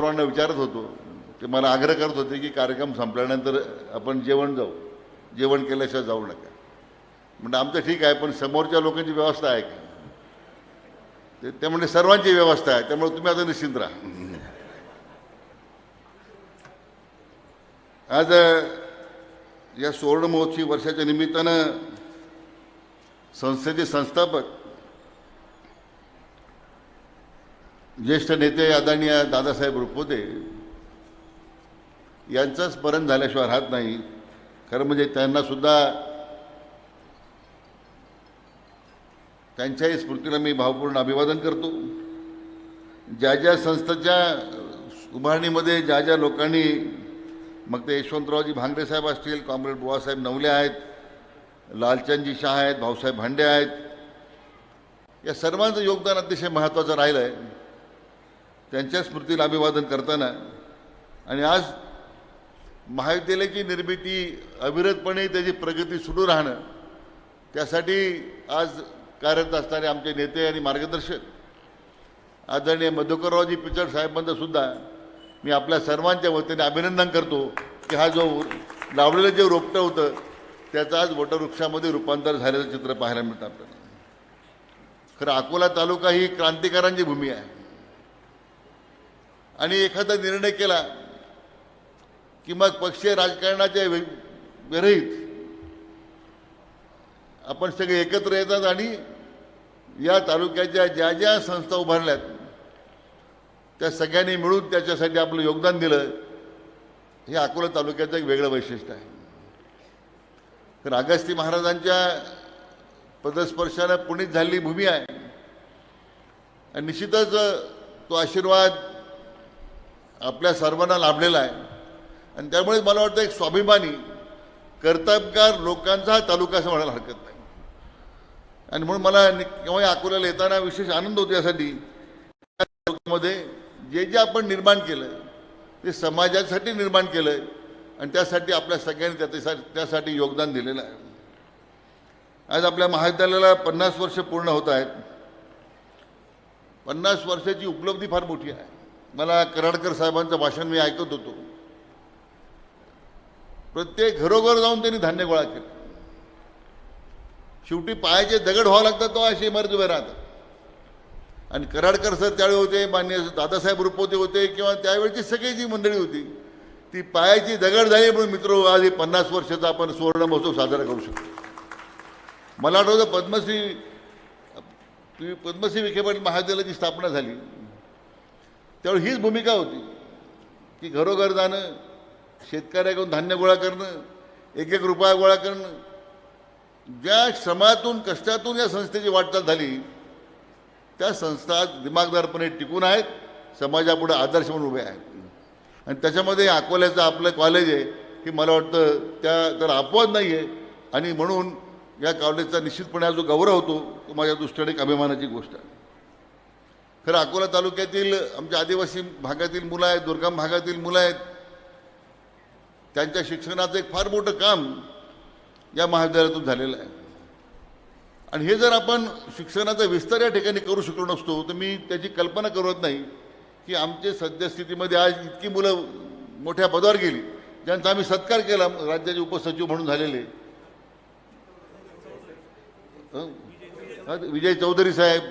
पवारांना विचारत होतो. ते मला आग्रह करत होते की कार्यक्रम संपल्यानंतर आपण जेवण जाऊ. जेवण केल्याशिवाय जाऊ नका. म्हणजे आमचं ठीक आहे पण समोरच्या लोकांची व्यवस्था आहे का? ते ते म्हणजे सर्वांची व्यवस्था आहे त्यामुळे तुम्ही आता निश्चिंत राहा. आज या सुवर्ण महोत्सवी वर्षाच्या निमित्तानं संस्थेचे संस्थापक ज्येष्ठ नेते आदरणीय दादासाहेब रुपोदे यांचं स्मरण झाल्याशिवाय राहत नाही. खरं म्हणजे त्यांनासुद्धा त्यांच्याही स्मृतीला मी भावपूर्ण अभिवादन करतो. ज्या ज्या संस्थेच्या उभारणीमध्ये ज्या ज्या लोकांनी मग ते यशवंतरावजी भांगरे साहेब असतील कॉम्रेड बुवासाहेब नवले आहेत लालचंदजी शाह आहेत भाऊसाहेब भांडे आहेत या सर्वांचं योगदान अतिशय महत्त्वाचं राहिलं आहे त्यांच्या स्मृतीला अभिवादन करताना. आणि आज महाविद्यालयाची निर्मिती अविरतपणे त्याची प्रगती सुरू राहणं त्यासाठी आज कार्यरत असणारे आमचे नेते आणि मार्गदर्शक आदरणीय मधुकररावजी पिचड साहेबांचंसुद्धा मी आपल्या सर्वांच्या वतीने अभिनंदन करतो की हा जो लावलेलं जे रोपटं होतं त्याचं आज वटवृक्षामध्ये रूपांतर झालेलं चित्र पाहायला मिळतं आपल्याला. खरं अकोला तालुका ही क्रांतिकारांची भूमी आहे. आणि एखादा निर्णय केला की मग पक्षीय राजकारणाच्या विरहित आपण सगळे एकत्र येतात आणि या तालुक्याच्या ज्या ज्या संस्था उभारल्यात त्या सगळ्यांनी मिळून त्याच्यासाठी आपलं योगदान दिलं हे अकोला तालुक्याचं एक वेगळं वैशिष्ट्य आहे. तर अगस्ती महाराजांच्या पदस्पर्शानं पुणित झालेली भूमी आहे. आणि निश्चितच तो आशीर्वाद आपल्या सर्वांना लाभलेला आहे. आणि त्यामुळे मला वाटतं एक स्वाभिमानी कर्तबगार लोकांचा हा तालुका असं म्हणायला हरकत नाही. आणि म्हणून मला केव्हाही केव्हा अकोल्याला येताना विशेष आनंद होतो यासाठी. त्या तालुक्यामध्ये जे जे आपण निर्माण केलं ते समाजासाठी निर्माण केलं आहे आणि त्यासाठी आपल्या सगळ्यांनी त्यासाठी त्यासाठी योगदान दिलेलं आहे. आज आपल्या महाविद्यालयाला पन्नास वर्ष पूर्ण होत आहेत. पन्नास वर्षाची उपलब्धी फार मोठी आहे. मला कराडकर साहेबांचं भाषण मी ऐकत होतो. प्रत्येक घरोघर जाऊन त्यांनी धान्य गोळा केलं. शेवटी पायाचे दगड व्हावं लागतात तो अशी इमारत उभे राहतात. आणि कराडकर सर त्यावेळी होते मान्य दादासाहेब रुपवते होते किंवा त्यावेळची सगळी जी मंडळी होती ती पायाची दगड झाली म्हणून मित्र आज हे पन्नास वर्षाचा आपण सुवर्ण महोत्सव साजरा करू शकतो. मला आठवतं पद्मश्री पद्मश्री विखे पाटील महाविद्यालयाची स्थापना झाली. त्यावेळी हीच भूमिका होती. की घरोघर जाणं शेतकऱ्याकडून धान्य गोळा करणं एक एक रुपया गोळा करणं. ज्या श्रमातून कष्टातून या संस्थेची वाटचाल झाली त्या संस्था दिमागदारपणे टिकून आहेत समाजापुढे आदर्श म्हणून उभे आहेत. आणि त्याच्यामध्ये अकोल्याचं आपलं कॉलेज आहे की मला वाटतं त्या तर अपवाद नाही आहे आणि म्हणून या कॉलेजचा निश्चितपणे हा जो गौरव होतो तो माझ्या दृष्टीने एक अभिमानाची गोष्ट आहे. खरं अकोला तालुक्यातील आमच्या आदिवासी भागातील मुलं आहेत दुर्गम भागातील मुलं आहेत. त्यांच्या शिक्षणाचं एक फार मोठं काम या महाविद्यालयातून झालेलं आहे. आणि हे जर आपण शिक्षणाचा विस्तार या ठिकाणी करू शकलो नसतो तर मी त्याची कल्पना करत नाही की आमचे सद्यस्थितीमध्ये आज इतकी मुलं मोठ्या पदावर गेली ज्यांचा आम्ही सत्कार केला राज्याचे उपसचिव म्हणून झालेले. विजय चौधरी साहेब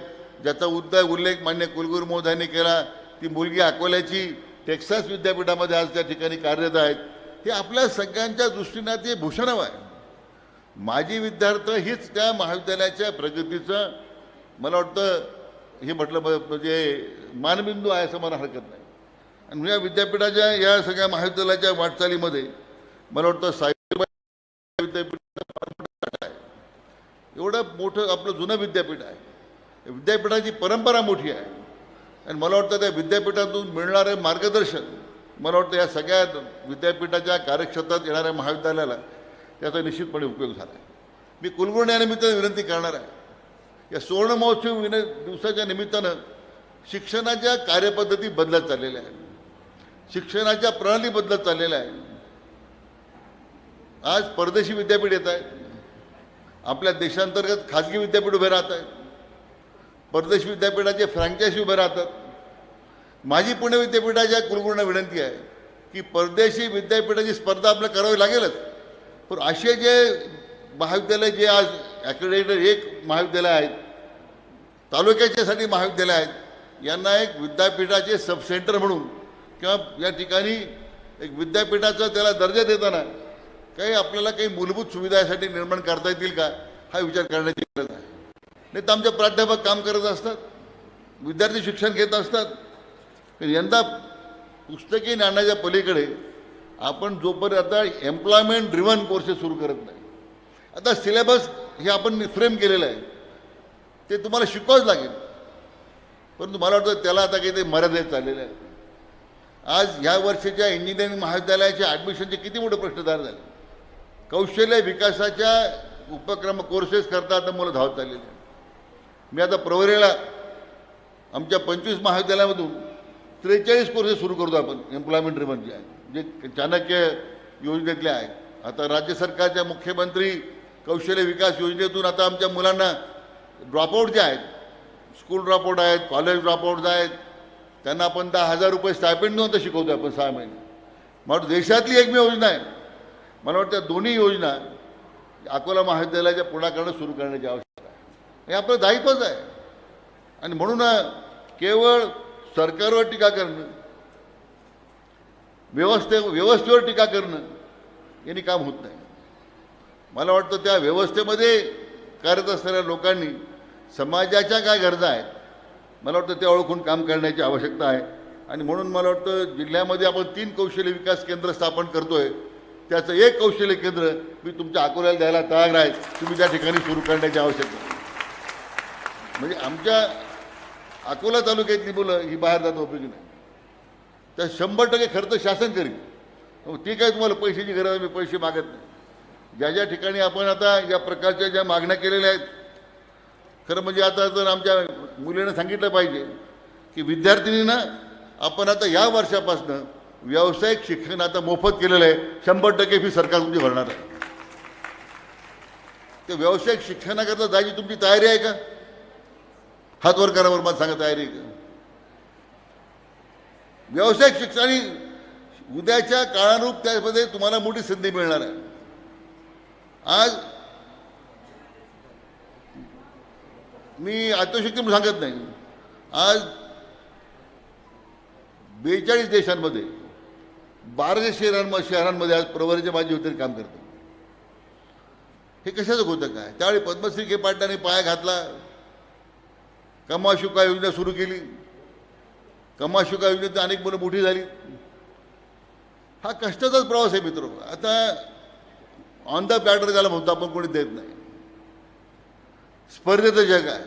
ज्याचा उद्दा उल्लेख मान्य कुलगुरू महोदयांनी केला ती मुलगी अकोल्याची टेक्सास विद्यापीठामध्ये आज त्या ठिकाणी कार्यरत आहेत. हे आपल्या सगळ्यांच्या दृष्टीनं ते भूषणव आहे. माजी विद्यार्थी हीच त्या महाविद्यालयाच्या प्रगतीचं मला वाटतं हे म्हटलं म्हणजे मानबिंदू आहे असं मला हरकत नाही. आणि या विद्यापीठाच्या या सगळ्या महाविद्यालयाच्या वाटचालीमध्ये मला वाटतं साहित्य विद्यापीठ आहे. एवढं मोठं आपलं जुनं विद्यापीठ आहे. विद्यापीठाची परंपरा मोठी आहे. आणि मला वाटतं त्या विद्यापीठातून मिळणारे मार्गदर्शन मला वाटतं या सगळ्या विद्यापीठाच्या कार्यक्षेत्रात येणाऱ्या महाविद्यालयाला त्याचा निश्चितपणे उपयोग झाला आहे. मी कुलगुरू विनंती करणार आहे. या सुवर्ण महोत्सव विन दिवसाच्या निमित्तानं शिक्षणाच्या कार्यपद्धती बदलत चाललेल्या आहेत. शिक्षणाच्या प्रणाली बदलत चाललेल्या आहे आज परदेशी विद्यापीठ येत आहेत. आपल्या देशांतर्गत खाजगी विद्यापीठ उभे राहत आहेत. परदेश विद्यापीठाचे फ्रँचायसी उभे राहतात. माझी पुणे विद्यापीठाच्या कुलगुरूंना विनंती आहे की परदेशी विद्यापीठाची स्पर्धा आपल्याला करावी लागेलच. पण असे जे महाविद्यालय जे आज ॲक्रेडिटेड एक महाविद्यालय आहेत तालुक्याच्यासाठी महाविद्यालय आहेत यांना एक विद्यापीठाचे सबसेंटर म्हणून किंवा या ठिकाणी एक विद्यापीठाचा त्याला दर्जा देताना काही आपल्याला काही मूलभूत सुविधासाठी निर्माण करता येतील का? हा विचार करण्याची गरज आहे. नाही तर आमचे प्राध्यापक काम करत असतात विद्यार्थी शिक्षण घेत असतात. यंदा पुस्तकी ज्ञानाच्या पलीकडे आपण जोपर्यंत आता एम्प्लॉयमेंट ड्रिव्हन कोर्सेस सुरू करत नाही आता सिलेबस हे आपण फ्रेम केलेलं आहे. ते तुम्हाला शिकवावंच लागेल. परंतु मला वाटतं त्याला आता काही ते मर्यादित चाललेलं आहे. आज ह्या वर्षीच्या इंजिनिअरिंग महाविद्यालयाच्या ॲडमिशनचे किती मोठे प्रश्नदार झाले? कौशल्य विकासाच्या उपक्रम कोर्सेस करता आता मुलं धावत चाललेली आहे मी आता प्रवरेला आमच्या पंचवीस महाविद्यालयामधून त्रेचाळीस कोर्सेस सुरू करतो आपण एम्प्लॉयमेंट आहे. जे चाणक्य योजनेतले आहेत आता राज्य सरकारच्या मुख्यमंत्री कौशल्य विकास योजनेतून आता आमच्या मुलांना ड्रॉपआउट जे आहेत स्कूल ड्रॉपआउट आहेत कॉलेज ड्रॉपआउट आहेत त्यांना आपण दहा हजार रुपये स्टायपेंड देऊन तर शिकवतो आपण सहा महिने. मला देशातली एकमेव योजना आहे. मला वाटतं दोन्ही योजना अकोला महाविद्यालयाच्या पुढाकडं सुरू करण्याची आवश्यकता आहे. हे आपलं दायित्वच आहे. आणि म्हणून केवळ सरकारवर टीका करणं व्यवस्थे व्यवस्थेवर टीका करणं यांनी काम होत नाही. मला वाटतं त्या व्यवस्थेमध्ये करत असणाऱ्या लोकांनी समाजाच्या काय गरजा आहेत मला वाटतं त्या ओळखून काम करण्याची आवश्यकता आहे. आणि म्हणून मला वाटतं जिल्ह्यामध्ये आपण तीन कौशल्य विकास केंद्र स्थापन करतोय. त्याचं एक कौशल्य केंद्र मी तुमच्या अकोल्याला द्यायला तयार आहे. तुम्ही त्या ठिकाणी सुरू करण्याची आवश्यकता आहे. म्हणजे आमच्या अकोला तालुक्यातली मुलं ही बाहेर जाणं उपयोगी नाही? तर शंभर टक्के खर्च शासन करील मग ठीक आहे तुम्हाला पैशाची गरज आहे मी पैसे मागत नाही. ज्या ज्या ठिकाणी आपण आता या प्रकारच्या ज्या मागण्या केलेल्या आहेत खरं म्हणजे आता जर आमच्या मुलीनं सांगितलं पाहिजे की विद्यार्थिनींना आपण आता या वर्षापासून व्यावसायिक शिक्षण आता मोफत केलेलं आहे शंभर टक्के फी सरकार तुमची भरणार आहे. ते व्यावसायिक शिक्षणाकरता जायची तुमची तयारी आहे का? हात वर करा बरं मला आहे रे. व्यावसायिक शिक्षण आणि उद्याच्या काळानुरूप त्यामध्ये तुम्हाला मोठी संधी मिळणार आहे. आज मी आत्मशक्ती म्हणून सांगत नाही. आज बेचाळीस देशांमध्ये बाराशे शहरांमध्ये शहरांमध्ये आज प्रवरीच्या माजी होते काम करतो हे कशाचं होतं काय त्यावेळी पद्मश्री के पाटलाने पाया घातला. कमाशुका योजना सुरू केली. कमाशुका योजनेत अनेक मुलं मोठी झाली. हा कष्टाचाच प्रवास आहे मित्र आता ऑन द पॅटर त्याला म्हणतो आपण कोणी देत नाही. स्पर्धेचं जग आहे.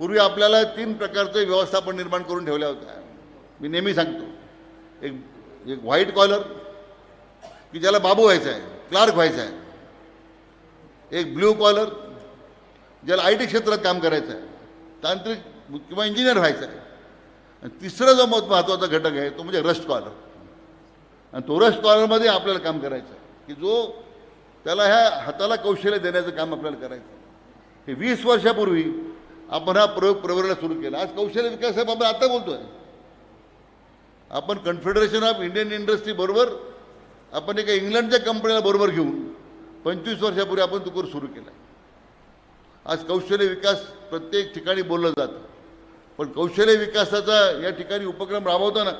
पूर्वी आपल्याला तीन प्रकारचे व्यवस्थापन निर्माण करून ठेवल्या होत्या मी नेहमी सांगतो. एक एक व्हाईट कॉलर की ज्याला बाबू व्हायचं आहे क्लार्क व्हायचं आहे. एक ब्ल्यू कॉलर ज्याला आय टी क्षेत्रात काम करायचं आहे. तांत्रिक किंवा इंजिनियर व्हायचं आहे आणि तिसरा जो मत महत्त्वाचा घटक आहे तो म्हणजे रस्ट कॉलर आणि तो रस्ट कॉलरमध्ये आपल्याला काम करायचं आहे. की जो त्याला ह्या हाताला कौशल्य देण्याचं काम आपल्याला करायचं हे वीस वर्षापूर्वी आपण हा प्रयोग प्रवरायला सुरू केला. आज कौशल्य विकास साहेब आपण आता बोलतो आहे आपण कन्फेडरेशन ऑफ इंडियन इंडस्ट्री बरोबर आपण एका इंग्लंडच्या कंपनीला बरोबर घेऊन पंचवीस वर्षापूर्वी आपण तो कोर्स सुरू केला. आज कौशल्य विकास प्रत्येक ठिकाणी बोललं जातं. पण कौशल्य विकासाचा या ठिकाणी उपक्रम राबवताना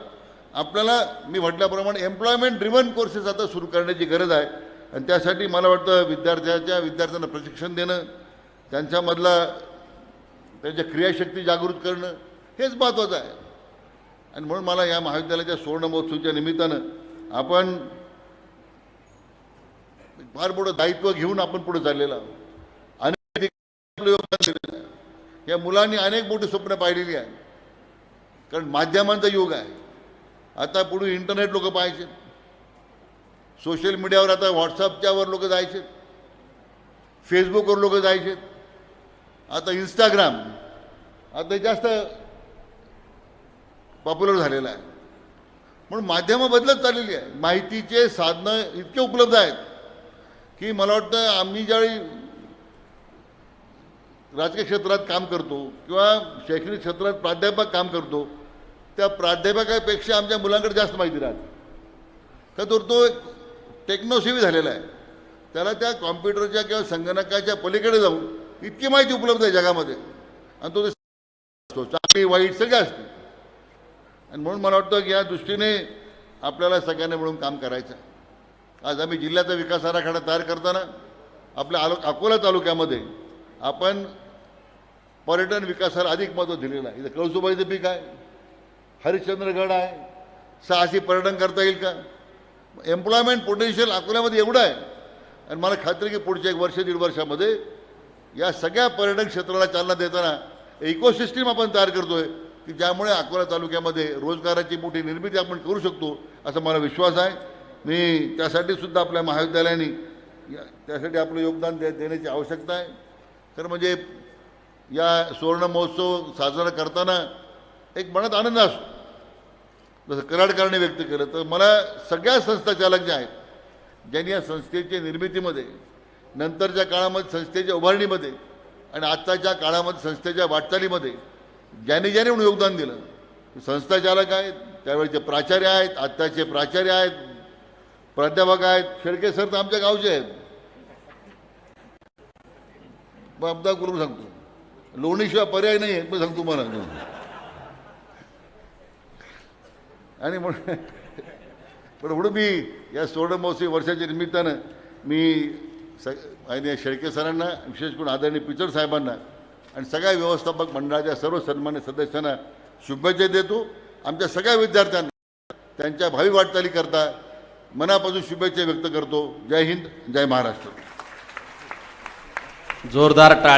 आपल्याला मी म्हटल्याप्रमाणे एम्प्लॉयमेंट ड्रिव्हन कोर्सेस आता सुरू करण्याची गरज आहे. आणि त्यासाठी मला वाटतं विद्यार्थ्याच्या विद्यार्थ्यांना प्रशिक्षण देणं त्यांच्यामधला त्यांच्या क्रियाशक्ती जागृत करणं हेच महत्त्वाचं आहे. आणि म्हणून मला या महाविद्यालयाच्या सुवर्ण महोत्सवाच्या निमित्तानं आपण फार मोठं दायित्व घेऊन आपण पुढे चाललेलं आहोत. योगदान या मुलांनी अनेक मोठी स्वप्न पाहिलेली आहे. कारण माध्यमांचा युग आहे. आता पुढे इंटरनेट लोक पाहायचे. सोशल मीडियावर आता व्हॉट्सअपच्यावर लोक जायचे. फेसबुकवर लोक जायचे. आता इंस्टाग्राम आता जास्त पॉप्युलर झालेलं आहे. म्हणून माध्यमं बदलत चाललेली आहे. माहितीचे साधनं इतके उपलब्ध आहेत की मला वाटतं आम्ही ज्यावेळी राजकीय क्षेत्रात काम करतो किंवा शैक्षणिक क्षेत्रात प्राध्यापक काम करतो त्या प्राध्यापकापेक्षा आमच्या मुलांकडे जास्त माहिती राहते. का तर तो एक टेक्नोसेवी झालेला आहे. त्याला त्या कॉम्प्युटरच्या किंवा संगणकाच्या पलीकडे जाऊन इतकी माहिती उपलब्ध आहे जगामध्ये. आणि तो ते असतो. चांगली वाईट सगळ्या असते. आणि म्हणून मला वाटतं की या दृष्टीने आपल्याला सगळ्यांना मिळून काम करायचं. आज आम्ही जिल्ह्याचा विकास आराखडा तयार करताना आपल्या आलो अकोला तालुक्यामध्ये आपण पर्यटन विकासाला अधिक महत्त्व दिलेलं आहे इथं कळसुबाईचं पीक आहे हरिश्चंद्रगड आहे. साहसी पर्यटन करता येईल का? एम्प्लॉयमेंट पोटेन्शियल अकोल्यामध्ये एवढं आहे. आणि मला खात्री की पुढच्या एक वर्ष दीड वर्षामध्ये या सगळ्या पर्यटन क्षेत्राला चालना देताना इकोसिस्टीम आपण तयार करतोय की ज्यामुळे अकोला तालुक्यामध्ये रोजगाराची मोठी निर्मिती आपण करू शकतो असा मला विश्वास आहे. मी त्यासाठी सुद्धा आपल्या महाविद्यालयाने या- त्यासाठी आपलं योगदान दे देण्याची आवश्यकता आहे. तर म्हणजे या सुवर्ण महोत्सव साजरा करताना एक मनात आनंद असतो. जसं कराडकरांनी व्यक्त केलं तर मला सगळ्या संस्था चालक ज्या आहेत ज्यांनी या संस्थेच्या निर्मितीमध्ये नंतरच्या काळामध्ये संस्थेच्या उभारणीमध्ये आणि आत्ताच्या काळामध्ये संस्थेच्या वाटचालीमध्ये ज्याने ज्याने म्हणून योगदान दिलं संस्था चालक आहेत त्यावेळेचे प्राचार्य आहेत आत्ताचे प्राचार्य आहेत प्राध्यापक आहेत शेळके सर तर आमच्या गावचे आहेत. मग अब्दा गुरु सांगतो. लोणीशिवाय पर्याय नाही आहे मी सांगतो तुम्हाला. आणि म्हणून पण म्हणून मी या सोळा महोत्सवी वर्षाच्या निमित्तानं मी स आणि शेळके सरांना विशेष करून आदरणीय पिचड साहेबांना आणि सगळ्या व्यवस्थापक मंडळाच्या सर्व सन्मान्य सदस्यांना शुभेच्छा देतो. आमच्या सगळ्या विद्यार्थ्यांना त्यांच्या भावी वाटचाली करता मनापासून शुभेच्छा व्यक्त करतो. जय हिंद जय महाराष्ट्र. जोरदार टाळ्या